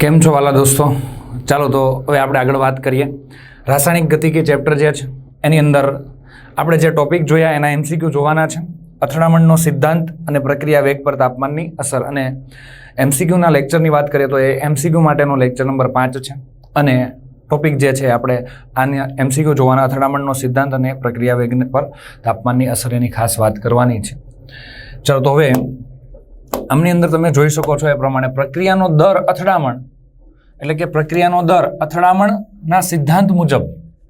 કેમ છો વાલા દોસ્તો? ચાલો તો હવે આપણે આગળ વાત કરીએ. રાસાયણિક ગતિકી ચેપ્ટર જે છે, એની અંદર આપણે જે ટોપિક જોયા, એના એમસીક્યુ જોવાના છે. અથડામણનો સિદ્ધાંત અને પ્રક્રિયા વેગ પર તાપમાનની અસર. અને એમસીક્યુના લેક્ચરની વાત કરીએ તો એ એમસીક્યુ માટેનો લેક્ચર નંબર પાંચ છે. અને ટોપિક જે છે, આપણે આને એમસીક્યુ જોવાના અથડામણનો સિદ્ધાંત અને પ્રક્રિયા વેગ પર તાપમાનની અસર એની ખાસ વાત કરવાની છે. ચાલો તો હવે આમની અંદર તમે જોઈ શકો છો એ પ્રમાણે પ્રક્રિયાનો દર અથડામણ, એટલે કે પ્રક્રિયાનો દર અથડામણના સિદ્ધાંત મુજબ,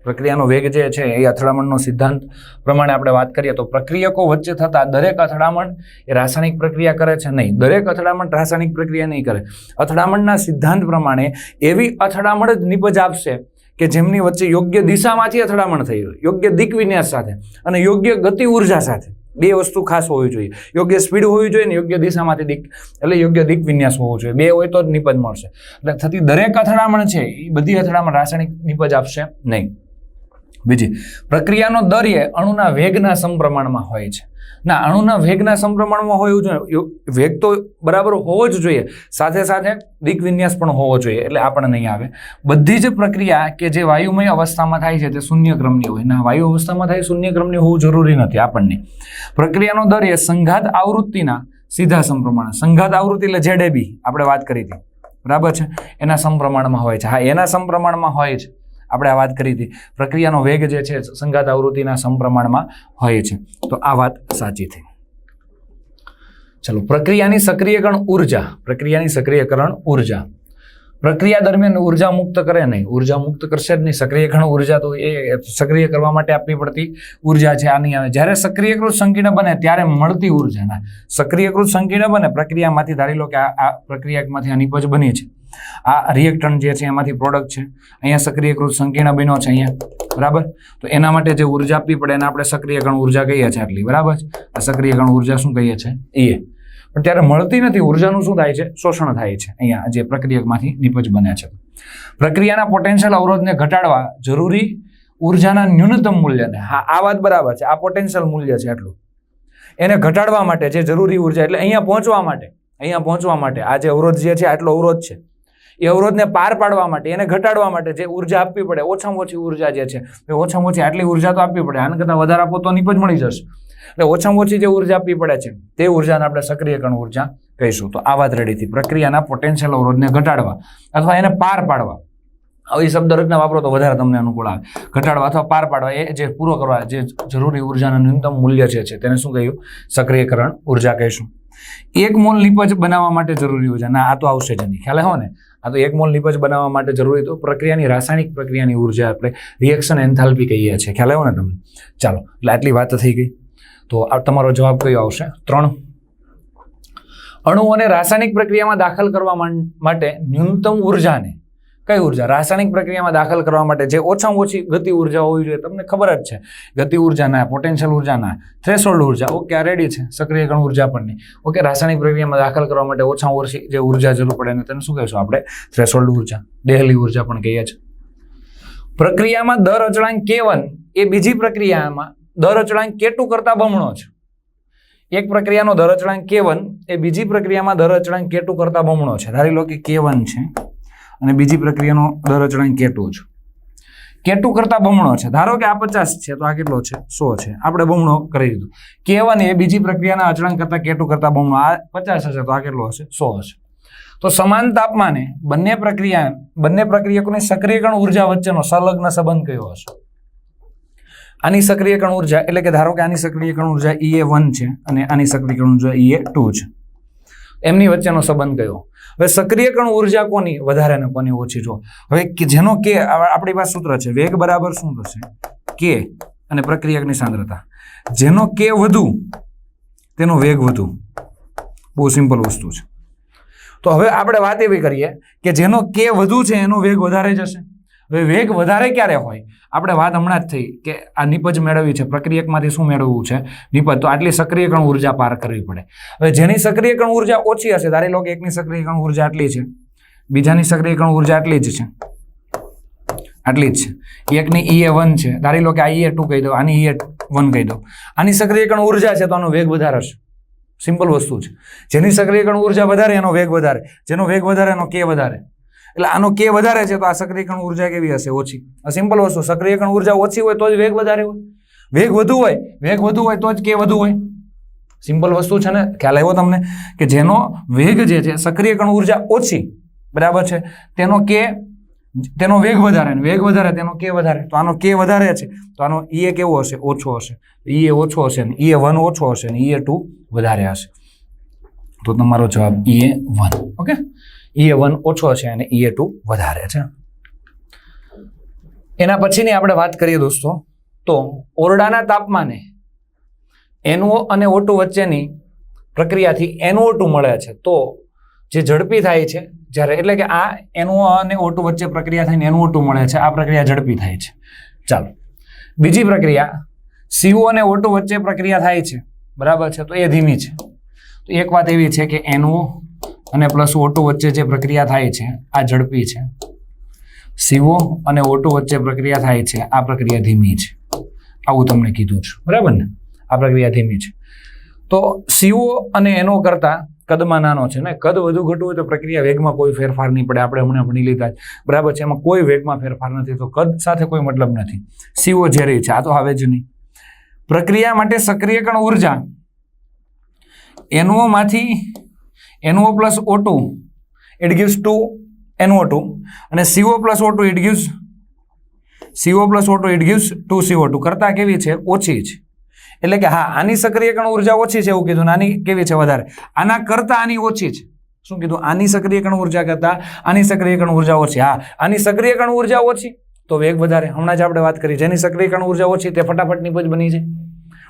પ્રક્રિયાનો વેગ જે છે એ અથડામણનો સિદ્ધાંત પ્રમાણે આપણે વાત કરીએ તો પ્રક્રિયકો વચ્ચે થતા દરેક અથડામણ એ રાસાયણિક પ્રક્રિયા કરે છે નહીં. દરેક અથડામણ રાસાયણિક પ્રક્રિયા નહીં કરે. અથડામણના સિદ્ધાંત પ્રમાણે એવી અથડામણ જ નિપજ આપશે કે જેમની વચ્ચે યોગ્ય દિશામાંથી અથડામણ થઈ હોય, યોગ્ય દિગ્વિન્યાસ સાથે અને યોગ્ય ગતિ ઊર્જા સાથે. બે વસ્તુ ખાસ હોવી જોઈએ. યોગ્ય સ્પીડ હોવી જોઈએ ને યોગ્ય દિશામાંથી દિક, એટલે યોગ્ય દિક વિન્યાસ હોવો જોઈએ. બે હોય તો જ નિપજ મળશે. એટલે થતી દરેક અથડામણ છે, એ બધી અથડામણ રાસાયણિક નિપજ આપશે નહીં. બીજી, પ્રક્રિયાનો દર એ અણુના વેગના સમપ્રમાણમાં હોય છે. ના, અણુના વેગના સમપ્રમાણમાં હોય એવું જોઈએ વેગ તો બરાબર હોવો જ જોઈએ. સાથે સાથે દિગ્વિન્યાસ પણ હોવો જોઈએ, એટલે આપણને નહીં આવે. બધી જ પ્રક્રિયા કે જે વાયુમય અવસ્થામાં થાય છે તે શૂન્ય ક્રમની હોય. ના, વાયુ અવસ્થામાં થાય શૂન્ય ક્રમની હોવું જરૂરી નથી આપણને. પ્રક્રિયાનો દર એ સંઘાત આવૃત્તિના સીધા સમપ્રમાણ, સંઘાત આવૃત્તિ એટલે જેડેબી આપણે વાત કરી હતી. બરાબર છે? એના સમપ્રમાણમાં હોય છે. હા, એના સમપ્રમાણમાં હોય છે આપણે આ વાત કરી હતી. પ્રક્રિયાનો વેગ જે છે સંઘાત આવૃત્તિના સમપ્રમાણમાં હોય છે. તો આ વાત સાચી થઈ. ચલો, પ્રક્રિયાની સક્રિયકરણ ઊર્જા. પ્રક્રિયાની સક્રિયકરણ ઊર્જા. પ્રક્રિયા દરમિયાન ઊર્જા મુક્ત કરે નહીં. ઊર્જા મુક્ત કરશે જ નહીં. સક્રિયકરણ ઊર્જા તો એ સક્રિય કરવા માટે આપવી પડતી ઊર્જા છે. આની આવે. જ્યારે સક્રિયકૃત સંકીર્ણ બને ત્યારે મળતી ઉર્જાના. સક્રિયકૃત સંકીર્ણ બને પ્રક્રિયામાંથી ધારી લો કે આ પ્રક્રિયામાંથી આ બની છે. આ રિએક્ટન્ટ જે છે એમાંથી પ્રોડક્ટ છે. અહીંયા સક્રિયકૃત સંકીર્ણ બન્યો છે અહીંયા. બરાબર? તો એના માટે જે ઊર્જા આપવી પડે એને આપણે સક્રિયકરણ ઊર્જા કહીએ છીએ આટલી. બરાબર આ સક્રિયકરણ ઊર્જા શું કહીએ છીએ? એ. પણ ત્યારે મળતી નથી. ઉર્જાનું શું થાય છે? શોષણ થાય છે. અહીંયા જે પ્રક્રિયકમાંથી નિપજ બને છે. પ્રક્રિયાના પોટેન્શિયલ અવરોધને ઘટાડવા જરૂરી ઉર્જાના ન્યૂનતમ મૂલ્યને હા, આ વાત બરાબર છે. આ પોટેન્શિયલ મૂલ્ય છે આટલું. એને ઘટાડવા માટે જે જરૂરી ઊર્જા, એટલે અહીંયા પહોંચવા માટે, અહીંયા પહોંચવા માટે આ જે અવરોધ જે છે, આટલો અવરોધ છે. એ અવરોધને પાર પાડવા માટે, એને ઘટાડવા માટે જે ઊર્જા આપવી પડે, ઓછામાં ઓછી ઊર્જા જે છે, એ ઓછામાં ઓછી આટલી ઊર્જા તો આપવી પડે, આના કરતાં વધારે આપો તો નિપજ મળી જશે. એટલે ઓછામાં ઓછી જે ઊર્જા આપવી પડે છે, તે ઉર્જાને આપણે સક્રિયકરણ ઊર્જા કહીશું. તો આ વાત રેડીથી પ્રક્રિયાના પોટેન્શિયલ અવરોધને ઘટાડવા અથવા એને પાર પાડવા. આવી શબ્દ રચના વાપરો તો વધારે તમને અનુકૂળ આવે. ઘટાડવા અથવા પાર પાડવા એ જે પૂરો કરવા, જે જરૂરી ઉર્જાના ન્યૂનતમ મૂલ્ય જે છે, તેને શું કહ્યું? સક્રિયકરણ ઊર્જા કહીશું. એક મોલ નિપજ બનાવવા માટે જરૂરી ઊર્જા. ના, આ તો આવશે જ નહીં. ખ્યાલ હો ને? આ તો એક મોલ નિપજ બનાવવા માટે જરૂરી તો પ્રક્રિયાની, રાસાયણિક પ્રક્રિયાની ઊર્જા આપણે રિએક્શન એન્થાલ્પી કહીએ છીએ. ખ્યાલ આવ્યો ને તમને? ચાલો, એટલે આટલી વાત થઈ ગઈ. તો આ તમારો જવાબ કયો આવશે? ત્રણ. અણુઓને રાસાયણિક પ્રક્રિયામાં દાખલ કરવા માટે ન્યૂનતમ ઉર્જાને કઈ ઊર્જા? રાસાયણિક પ્રક્રિયામાં દાખલ કરવા માટે જે ઓછામાં ઓછી ગતિ ઊર્જા હોવી જોઈએ, તમને ખબર જ છે. ગતિ ઉર્જાના પોટેન્શિયલ ઉર્જાના થ્રેશોલ્ડ ઊર્જા, ઓકે, આ રેડી છે, સક્રિયકરણ ઊર્જા પણ નહીં ઓકે, રાસાયણિક પ્રક્રિયામાં દાખલ કરવા માટે ઓછામાં ઓછી જે ઊર્જા જરૂર પડે ને તેને શું કહીશું આપણે? થ્રેશોલ્ડ ઊર્જા દેહલી ઊર્જા પણ કહીએ છીએ. પ્રક્રિયામાં દર અચળાંક કેવન એ બીજી પ્રક્રિયામાં દર અચળાંક કે ટુ કરતાં બમણો છે. એક પ્રક્રિયાનો દર અચળાંક કેવન એ બીજી પ્રક્રિયામાં દર અચળાંક કે ટુ કરતાં બમણો છે. ધારી લો કે કે છે. અને બીજી પ્રક્રિયાનો દર અચળાંક કે છે કે ટુ કરતાં બમણો છે. ધારો કે આ પચાસ છે, તો આ કેટલો છે? સો છે. આપણે બમણો કરી દીધો. કે વન એ બીજી પ્રક્રિયાના અચળાંક કરતાં કે ટુ કરતાં બમણો. આ પચાસ હશે, તો આ કેટલો હશે? સો હશે. તો સમાન તાપમાને બંને પ્રક્રિયા, બંને પ્રક્રિયકોની સક્રિયકરણ ઊર્જા વચ્ચેનો સંલગ્ન સંબંધ કયો હશે? આની સક્રિયકરણ ઊર્જા, એટલે કે ધારો કે આની સક્રિયકરણ ઊર્જા ઈએ વન છે અને આની સક્રિયકરણ ઊર્જા ઈએ ટુ છે. એમની વચ્ચેનો સંબંધ કયો? હવે સક્રિયકરણ ઊર્જા કોની? વધારે ને કોની? ઓછી જો. હવે કે જેનો કે આપણી પાસે સૂત્ર છે. વેગ બરાબર શું થશે? કે અને પ્રક્રિયકની સાંદ્રતા. જેનો કે વધુ, તેનો વેગ વધુ. બહુ સિમ્પલ વસ્તુ છે. તો હવે આપણે વાત એવી કરીએ કે જેનો કે વધુ છે, એનો વેગ વધારે જશે. હવે વેગ વધારે ક્યારે હોય? આપણે વાત હમણાં જ થઈ કે આ નિપજ મેળવવી છે, પ્રક્રિયકમાંથી શું મેળવવું છે? નિપજ, તો આટલી સક્રિયકરણ ઊર્જા પાર કરવી પડે. હવે જેની સક્રિયકરણ ઊર્જા ઓછી હશે, ધારી લો કે એકની સક્રિયકરણ ઊર્જા આટલી છે, બીજાની સક્રિયકરણ ઊર્જા આટલી જ છે. આટલી જ છે. એકની ઈ એ વન છે, ધારી લો કે આ એ ટુ કહી દો, આની ઈ એ વન કહી દો. આની સક્રિયકરણ ઊર્જા છે, તો આનો વેગ વધારે હશે. સિમ્પલ વસ્તુ છે. જેની સક્રિયકરણ ઊર્જા વધારે, એનો વેગ વધારે. જેનો વેગ વધારે, એનો કે વધારે. એટલે આનો કે વધારે છે તો આ સક્રિયકરણ ઊર્જા કેવી હશે? ઓછી. આ સિમ્પલ વસ્તુ. સક્રિયકરણ ઊર્જા ઓછી હોય તો જ વેગ વધારે હોય. વેગ વધુ હોય, વેગ વધુ હોય તો જ કે વધુ હોય. સિમ્પલ વસ્તુ છે ને, ખ્યાલ આવ્યો તમને? કે જેનો વેગ જે છે સક્રિયકરણ ઊર્જા ઓછી, બરાબર છે? તેનો કે તેનો વેગ વધારે ને વેગ વધારે, તેનો કે વધારે. તો આનો કે વધારે છે, તો આનો ઈએ કેવો હશે? ઓછો હશે. ઈએ ઓછો હશે ને ઈએ વન ઓછો હશે ને ઈએ ટુ વધારે હશે. તો તમારો જવાબ E A one okay E A one અને ઈએ ટુ વધારે છે. એના પછીની આપણે વાત કરીએ દોસ્તો, તો ઓરડાના તાપમાને એનઓ અને ઓટુ વચ્ચેની પ્રક્રિયાથી એનઓ ટુ મળે છે. તો જે ઝડપી થાય છે, જ્યારે એટલે કે આ એનઓ અને ઓટુ વચ્ચે પ્રક્રિયા થઈને એનઓ ટુ મળે છે, આ પ્રક્રિયા ઝડપી થાય છે. ચાલો. બીજી પ્રક્રિયા સીઓ અને ઓટુ વચ્ચે પ્રક્રિયા થાય છે. બરાબર છે? તો એ ધીમી છે. તો એક વાત એવી છે કે એનઓ અને પ્લસ ઓટો વચ્ચે જે પ્રક્રિયા થાય છે, આ ઝડપી છે. સીઓ અને ઓટુ વચ્ચે પ્રક્રિયા થાય છે, આ પ્રક્રિયા ધીમી છે. આવું તમને કીધું છે. બરાબર ને? આ પ્રક્રિયા ધીમી છે. તો સીઓ અને એનો કરતાં કદમાં નાનો છે ને? કદ વધુ ઘટવું હોય તો પ્રક્રિયા વેગમાં કોઈ ફેરફાર નહીં પડે. આપણે હમણાં ભણી લીધા જ બરાબર છે? એમાં કોઈ વેગમાં ફેરફાર નથી. તો કદ સાથે કોઈ મતલબ નથી. સીઓ ઝેરી છે, આ તો આવે જ નહીં. પ્રક્રિયા માટે સક્રિયકરણ ઊર્જા એનઓ માંથી plus plus O two it gives two NO two અને CO plus O two it gives CO plus O two it gives two CO two કરતાં કેવી છે? ઓછી છે એટલે કે હા, આની સક્રિયકરણ ઊર્જા ઓછી છે એવું કીધું. આની કેવી છે વધારે? આના કરતાં આની ઓછી છે શું કીધું? આની સક્રિયકરણ ઊર્જા કરતાં આની સક્રિયકરણ ઊર્જા ઓછી. હા, આની સક્રિયકરણ ઊર્જા ઓછી. તો વેગ વધારે. હમણાં જ આપણે વાત કરી. જેની સક્રિયકરણ ઊર્જા ઓછી, તે ફટાફટ નિપજ બની છે.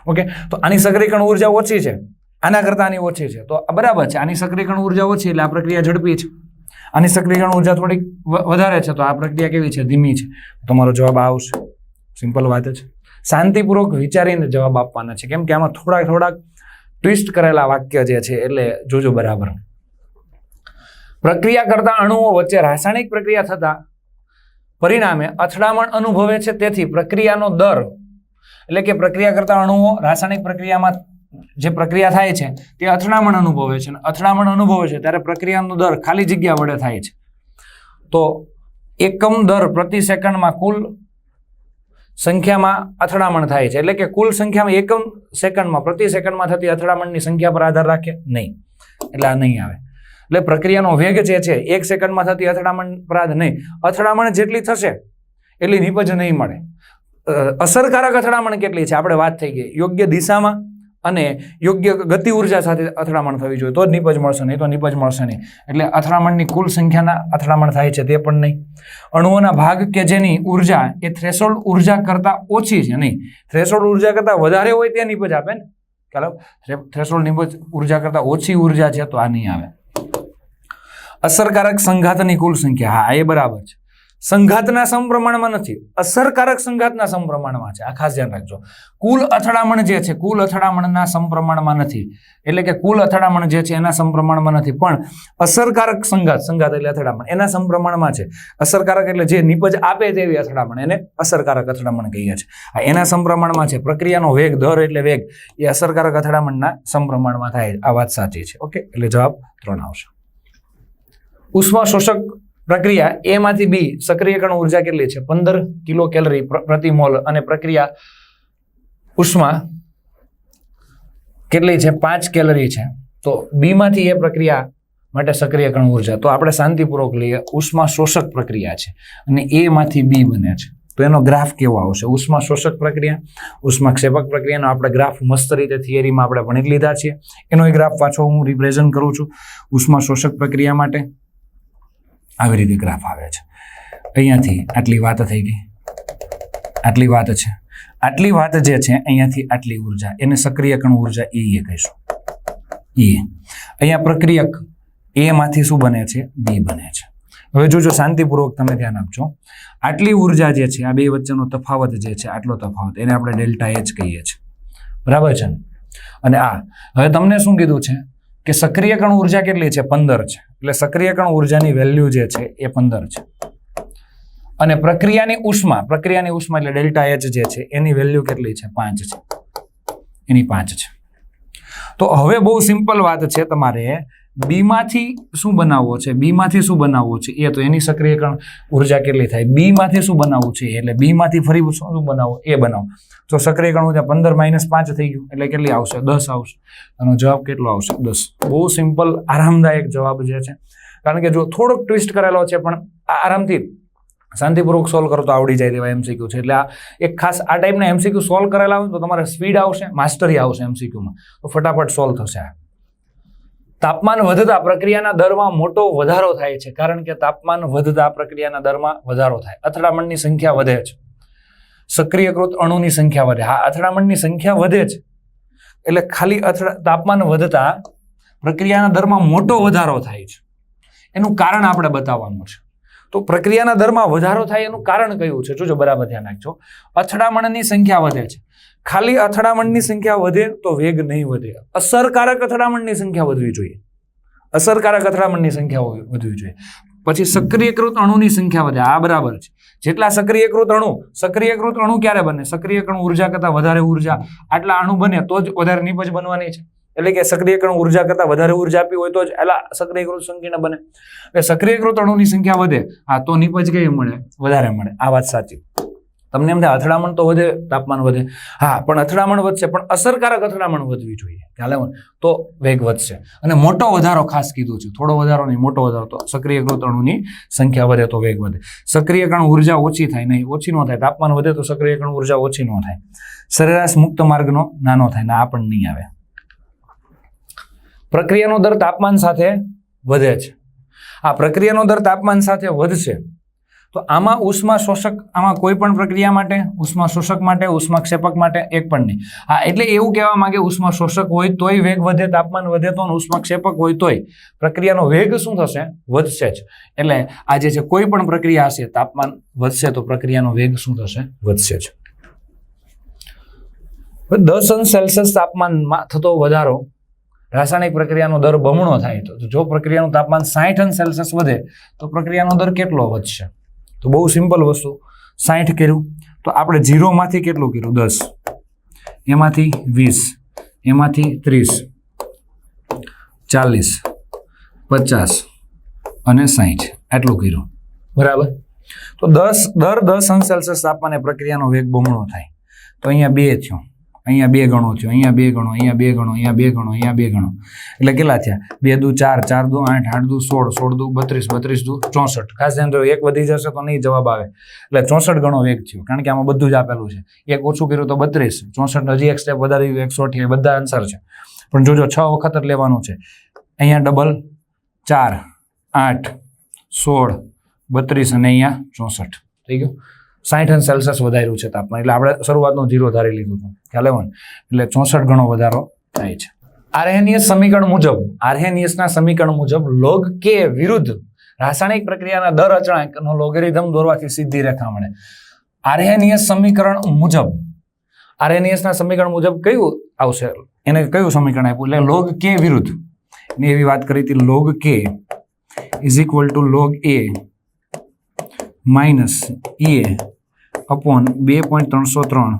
ઓકે? તો આની સક્રિયકરણ ઊર્જા ઓછી છે. આના કરતાં આની ઓછી છે. તો બરાબર છે. આની સક્રિયકરણ ઊર્જા ઓછી એટલે આ પ્રક્રિયા ઝડપી છે. આની સક્રિયકરણ ઊર્જા થોડીક વધારે છે તો આ પ્રક્રિયા કેવી છે? ધીમી છે. તમારો જવાબ આવશે. સિમ્પલ વાત છે. શાંતિપૂર્વક વિચારીને જવાબ આપવાના છે. કેમ કે આમાં થોડાક થોડાક ટ્વિસ્ટ કરેલા વાક્ય જે છે એટલે જોજો બરાબર. પ્રક્રિયા કરતા અણુઓ વચ્ચે રાસાયણિક પ્રક્રિયા થતા પરિણામે અથડામણ અનુભવે છે. તેથી પ્રક્રિયાનો દર, એટલે કે પ્રક્રિયા કરતા અણુઓ રાસાયણિક પ્રક્રિયામાં જે પ્રક્રિયા થાય છે તે અથડામણ અનુભવે છે. અને અથડામણ અનુભવે છે ત્યારે પ્રક્રિયાનો દર ખાલી જગ્યા વડે થાય છે. તો એકમ દર પ્રતિ સેકન્ડમાં કુલ સંખ્યામાં અથડામણ થાય છે. એટલે કે કુલ સંખ્યામાં એકમ સેકન્ડમાં પ્રતિ સેકન્ડમાં થતી અથડામણની સંખ્યા પર આધાર રાખે? નહીં. એટલે આ નહીં આવે. એટલે પ્રક્રિયાનો વેગ જે છે, એક સેકન્ડમાં થતી અથડામણ પર આધાર નહીં. અથડામણ જેટલી થશે, એટલી નિપજ નહીં મળે. અસરકારક અથડામણ કેટલી છે? આપણે વાત થઈ ગઈ. યોગ્ય દિશામાં અને યોગ્ય ગતિ ઊર્જા સાથે અથડામણ થવી જોઈએ. તો જ નિપજ મળશે, નહીં તો નિપજ મળશે નહીં. એટલે અથડામણની કુલ સંખ્યાના અથડામણ થાય છે તે પણ નહીં. અણુઓના ભાગ કે જેની ઊર્જા એ થ્રેશોલ્ડ ઊર્જા કરતાં ઓછી છે નહીં. થ્રેશોલ્ડ ઊર્જા કરતાં વધારે હોય તે નિપજ આપે ને. ચાલો થ્રેશોલ્ડ નિપજ ઊર્જા કરતાં ઓછી ઊર્જા છે તો આ નહીં આવે. અસરકારક સંઘાતની કુલ સંખ્યા, હા, એ બરાબર છે. સંઘાતના સમપ્રમાણમાં નથી. અસરકારક સંઘાતના સમપ્રમાણમાં છે. આ ખાસ ધ્યાન રાખજો. કુલ અથડામણ જે છે, કુલ અથડામણના સમપ્રમાણમાં નથી. એટલે કે કુલ અથડામણ જે છે, એના સમપ્રમાણમાં નથી. પણ અસરકારક સંઘાત સંઘાત એટલે અથડામણ. એના સમપ્રમાણમાં છે. અસરકારક એટલે જે નિપજ આપે તેવી અથડામણ. એને અસરકારક અથડામણ કહીએ છીએ. એના સમપ્રમાણમાં છે. પ્રક્રિયાનો વેગ, દર એટલે વેગ. એ અસરકારક અથડામણના સમપ્રમાણમાં થાય. આ વાત સાચી છે. ઓકે? એટલે જવાબ ત્રણ આવશે. ઉષ્મા શોષક પ્રક્રિયા એમાંથી બી સક્રિયકરણ ઊર્જા કેટલી છે? પંદર કિલો કેલરી પ્ર- પ્રતિ મોલ. અને પ્રક્રિયા ઉષ્મા કેટલી છે? પાંચ કેલરી છે. તો બીમાંથી એ પ્રક્રિયા માટે સક્રિયકરણ ઊર્જા. તો આપણે શાંતિપૂર્વક લઈએ. ઉષ્મા શોષક પ્રક્રિયા છે. અને એમાંથી બી બને છે. તો એનો ગ્રાફ કેવો આવશે? ઉષ્મા શોષક પ્રક્રિયા, ઉષ્મા ક્ષેપક પ્રક્રિયાનો આપણે ગ્રાફ મસ્ત રીતે થિયરીમાં આપણે ભણી લીધા છીએ. એનો એ ગ્રાફ પાછો હું રિપ્રેઝન્ટ કરું છું. ઉષ્મા શોષક પ્રક્રિયા માટે આવી રીતે ગ્રાફ આવે છે. અહીંયાથી આટલી વાત થઈ ગઈ. આટલી વાત છે. આટલી વાત જે છે, અહીંયાથી આટલી ઊર્જા, એને સક્રિયકરણ ઊર્જા એ એ કહીશું. એ અહીંયા પ્રક્રિયક એ માંથી શું બને છે? બી બને છે. હવે જોજો, શાંતિપૂર્વક તમે ધ્યાન આપજો. આટલી ઊર્જા જે છે, આ બે વચ્ચેનો તફાવત જે છે, આટલો તફાવત, એને આપણે ડેલ્ટા એચ કહીએ છીએ. બરાબર છે અને આ, હવે તમને શું કીધું છે? કે સક્રિયકણ ઊર્જા કેટલી છે? પંદર છે. એટલે સક્રિયકણ ઉર્જાની વેલ્યુ જે છે એ પંદર છે. અને પ્રક્રિયાની ઉષ્મા પ્રક્રિયાની ઉષ્મા એટલે ડેલ્ટા એચ જે છે, એની વેલ્યુ કેટલી છે? પાંચ છે. એની પાંચ છે. તો હવે બહુ સિમ્પલ વાત છે તમારે બીમાંથી શું બનાવવો છે? બીમાંથી શું બનાવવું છે? એ તો એની સક્રિયકરણ ઊર્જા કેટલી થાય? બીમાંથી શું બનાવવું છે? એટલે બીમાંથી ફરી શું શું બનાવવું એ બનાવો. તો સક્રિયકરણ ઊર્જા પંદર માઇનસ પાંચ થઈ ગયું. એટલે કેટલી આવશે? દસ આવશે. એનો જવાબ કેટલો આવશે? દસ. બહુ સિમ્પલ આરામદાયક જવાબ જે છે. કારણ કે જો થોડોક ટ્વિસ્ટ કરેલો છે, પણ આરામથી શાંતિપૂર્વક સોલ્વ કરો તો આવડી જાય તેવા એમસીક્યુ છે. એટલે આ એક ખાસ આ ટાઈપના એમસીક્યુ સોલ્વ કરેલા હોય તો તમારે સ્પીડ આવશે માસ્ટરી આવશે એમસીક્યુમાં તો ફટાફટ સોલ્વ થશે આ. તાપમાન વધતા પ્રક્રિયાના દરમાં મોટો વધારો થાય છે. કારણ કે તાપમાન વધતા પ્રક્રિયાના દરમાં વધારો થાય. અથડામણની સંખ્યા વધે છે. સક્રિયકૃત અણુની સંખ્યા વધે. હા, અથડામણની સંખ્યા વધે છે. એટલે ખાલી અથડા, તાપમાન વધતા પ્રક્રિયાના દરમાં મોટો વધારો થાય છે. એનું કારણ આપણે બતાવવાનું છે. તો પ્રક્રિયાના દરમાં વધારો થાય એનું કારણ કયું છે? જોજો, બરાબર ધ્યાન રાખજો. અથડામણની સંખ્યા વધે છે. ખાલી અથડામણની સંખ્યા વધે તો વેગ નહીં વધે. અસરકારક અથડામણની સંખ્યા વધવી જોઈએ. અસરકારક અથડામણની સંખ્યા વધવી જોઈએ. પછી સક્રિયકૃત અણુની સંખ્યા વધે. આ બરાબર છે. જેટલા સક્રિયકૃત અણુ સક્રિયકૃત અણુ ક્યારે બને? સક્રિયકરણ ઊર્જા કરતાં વધારે ઊર્જા. આટલા અણુ બને તો જ વધારે નિપજ બનવાની છે. એટલે કે સક્રિયકરણ ઊર્જા કરતાં વધારે ઊર્જા આપી હોય તો જ એલા સક્રિયકૃત સંકીર્ણ બને. એટલે સક્રિયકૃત અણુની સંખ્યા વધે. હા, તો નિપજ કઈ મળે? વધારે મળે. આ વાત સાચી. તમને એમ થાય અથડામણ તો વધે, તાપમાન વધે. હા, પણ અથડામણ વધશે, પણ અસરકારક અથડામણ વધવી જોઈએ. ખ્યાલ તો વેગ વધશે. અને મોટો વધારો ખાસ કીધું છે. થોડો વધારો નહીં, મોટો વધારો. તો સક્રિય અણુની સંખ્યા વધે તો વેગ વધે. સક્રિયકરણ ઊર્જા ઓછી થાય, નહીં, ઓછી ન થાય. તાપમાન વધે તો સક્રિયકરણ ઊર્જા ઓછી ન થાય. સરેરાશ મુક્ત માર્ગનો નાનો થાય, ને આ પણ નહીં આવે. પ્રક્રિયાનો દર તાપમાન સાથે વધે છે. આ પ્રક્રિયાનો દર તાપમાન સાથે વધશે. તો આમાં ઉષ્મા શોષક આમાં કોઈ પણ પ્રક્રિયા માટે, ઉષ્મા શોષક માટે, ઉષ્મા ક્ષેપક માટે એક પણ નહીં. હા, એટલે એવું કહેવા માંગે, ઉષ્મા શોષક હોય તોય વેગ વધે, તાપમાન વધે તો ઉષ્મા ક્ષેપક હોય તોય પ્રક્રિયાનો વેગ શું થશે? વધશે જ. એટલે આ જે છે કોઈ પણ પ્રક્રિયા હશે, તાપમાન વધશે તો પ્રક્રિયાનો વેગ શું થશે? વધશે જ. દસ અંશ સેલ્સિયસ તાપમાનમાં થતો વધારો રાસાયણિક પ્રક્રિયાનો દર બમણો થાય તો, જો પ્રક્રિયાનું તાપમાન સાઠ અંશ સેલ્સિયસ વધે, તો પ્રક્રિયાનો દર કેટલો વધશે? તો બહુ સિમ્પલ વસ્તુ. સાઠ કર્યું. તો આપણે ઝીરોમાંથી કેટલું કર્યું? દસ. એમાંથી વીસ. એમાંથી ત્રીસ. ચાલીસ. પચાસ. અને સાઠ આટલું કર્યું. બરાબર? તો દસ, દર દસ અંશ સેલ્સિયસ તાપમાને પ્રક્રિયાનો વેગ બમણો થાય. તો અહીંયા બે થયો. અહીંયા બે ગણો થયો, અહીંયા બે ગણો, અહીંયા બે ગણો, અહીંયા બે ગણો, અહીંયા બે ગણો. એટલે કેટલા થયા? બે દુ ચાર ચાર દુ આઠ આઠ દુ સોળ સોળ દુ બત્રીસ બત્રીસ દુ ચોસઠ. ખાસ ધ્યાન જો એક વધી જશે તો નહીં જવાબ આવે. એટલે ચોસઠ ગણો વેગ થયો, કારણ કે આમાં બધું જ આપેલું છે. એક ઓછું કર્યું તો બત્રીસ, ચોસઠ હજી એક સ્ટેપ વધારી એકસો અઠ્યાવીસ, બધા આન્સર છે. પણ જોજો, છ વખત જ લેવાનું છે. અહીંયા ડબલ ચાર, આઠ, સોળ, બત્રીસ અને અહીંયા ચોસઠ. થઈ ગયું? સાઠ અંશ સેલ્સિયસ વધાર્યું છે તાપમાન. એટલે આપણે શરૂઆતનું જીરો ધારી લીધું હતું. ખ્યાલ એટલે ચોસઠ ગણો વધારો થાય છે. આર્હેનિયસ સમીકરણ મુજબ આર્હેનિયસના સમીકરણ મુજબ લોગ કે વિરુદ્ધ રાસાયણિક પ્રક્રિયાના દર અચળાંકનો લોગેરિધમ દોરવાથી સીધી રેખા મળે. આર્હેનિયસ સમીકરણ મુજબ આર્હેનિયસના સમીકરણ મુજબ કયું આવશે? એને કયું સમીકરણ આપ્યું? એટલે લોગ કે વિરુદ્ધ. મેં એવી વાત કરી હતી log K is equal to log A minus A upon બે પોઈન્ટ ત્રણસો ત્રણ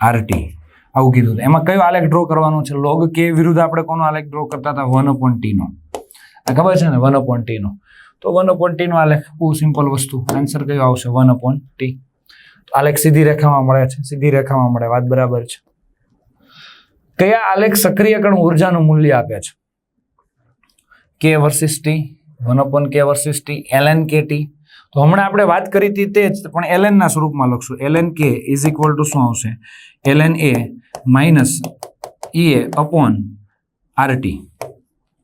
આરટી. આવું કીધું. એમાં કયો આલેખ ડ્રો કરવાનો છે? લોગ કે વિરુદ્ધ આપણે કોનો આલેખ ડ્રો કરતા હતા? વન અપોન ટીનો આ ખબર છે ને? વન અપોન ટીનો તો વન અપોન ટીનો આલેખ બહુ સિમ્પલ વસ્તુ. આન્સર કયો આવશે? વન અપોન ટી આલેખ સીધી રેખામાં મળે છે. સીધી રેખામાં મળે. વાત બરાબર છે. કયા આલેખ સક્રિયકરણ ઉર્જાનું મૂલ્ય આપે છે? K versus T one upon K versus T L N K T તો હમણાં આપણે વાત કરી હતી તે જ, પણ એલએનના સ્વરૂપમાં લખશું. એલએન કે ઇઝ ઇક્વલ ટુ શું આવશે? LN A minus E A upon R T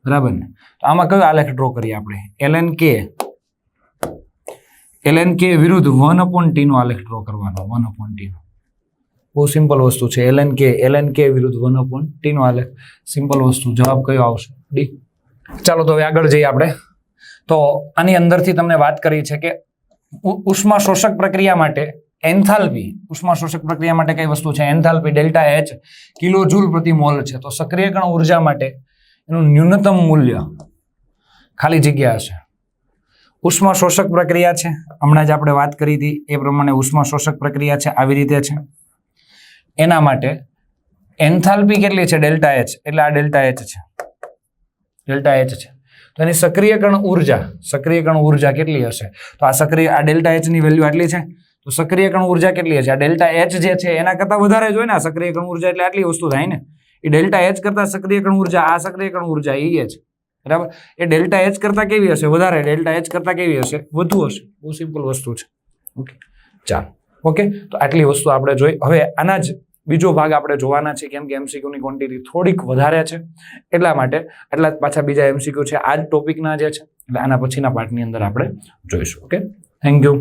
બરાબર ને? તો આમાં કયો આલેખ ડ્રો કરીએ આપણે? L N K L N K વિરુદ્ધ વન અપોન ટીનો આલેખ ડ્રો કરવાનો વન અપોન ટીનો બહુ સિમ્પલ વસ્તુ છે. એલએન કે એલએન કે વિરુદ્ધ વન અપોન ટીનો આલેખ. સિમ્પલ વસ્તુ. જવાબ કયો આવશે? ડી ચાલો તો હવે આગળ જઈએ આપણે. તો આની અંદરથી તમને વાત કરી છે કે ઉષ્મા શોષક પ્રક્રિયા માટે એન્થાલ્પી ઉષ્મા શોષક પ્રક્રિયા માટે કઈ વસ્તુ છે? Enthalpy delta H kilo joule પ્રતિ મોલ છે. તો સક્રિયકરણ ઊર્જા માટે એનું ન્યૂનતમ મૂલ્ય ખાલી જગ્યા હશે. ઉષ્મા શોષક પ્રક્રિયા છે. હમણાં જ આપણે વાત કરી હતી, એ પ્રમાણે ઉષ્મા શોષક પ્રક્રિયા છે, આવી રીતે છે. એના માટે એન્થાલ્પી કેટલી છે? ડેલ્ટા એચ એટલે આ ડેલ્ટા એચ છે. ડેલ્ટા એચ છે. તો એની સક્રિયકરણ ઊર્જા સક્રિયકરણ ઊર્જા કેટલી હશે? તો આ સક્રિય, આ ડેલ્ટા એચની વેલ્યુ આટલી છે? તો સક્રિયકરણ ઊર્જા કેટલી હશે? આ ડેલ્ટા એચ જે છે, એના કરતાં વધારે જ હોય ને આ સક્રિયકરણ ઊર્જા એટલે આટલી વસ્તુ થાય ને? એ ડેલ્ટા એચ કરતાં સક્રિયકરણ ઊર્જા, આ સક્રિયકરણ ઊર્જા એ જ. બરાબર? એ ડેલ્ટા એચ કરતાં કેવી હશે? વધારે. ડેલ્ટા એચ કરતાં કેવી હશે? વધુ હશે. બહુ સિમ્પલ વસ્તુ છે. ઓકે ચાલો. ઓકે તો આટલી વસ્તુ આપણે જોઈ. હવે આના જ બીજો ભાગ આપણે જોવાના છે કેમ કે એમસીક્યુની ક્વોન્ટિટી થોડીક વધારે છે. એટલા માટે એટલા પાછા બીજા એમસીક્યુ છે, આ જ ટોપિકના જે છે, એટલે આના પછીના પાર્ટની અંદર આપણે જોઈશું ઓકે થેન્ક યુ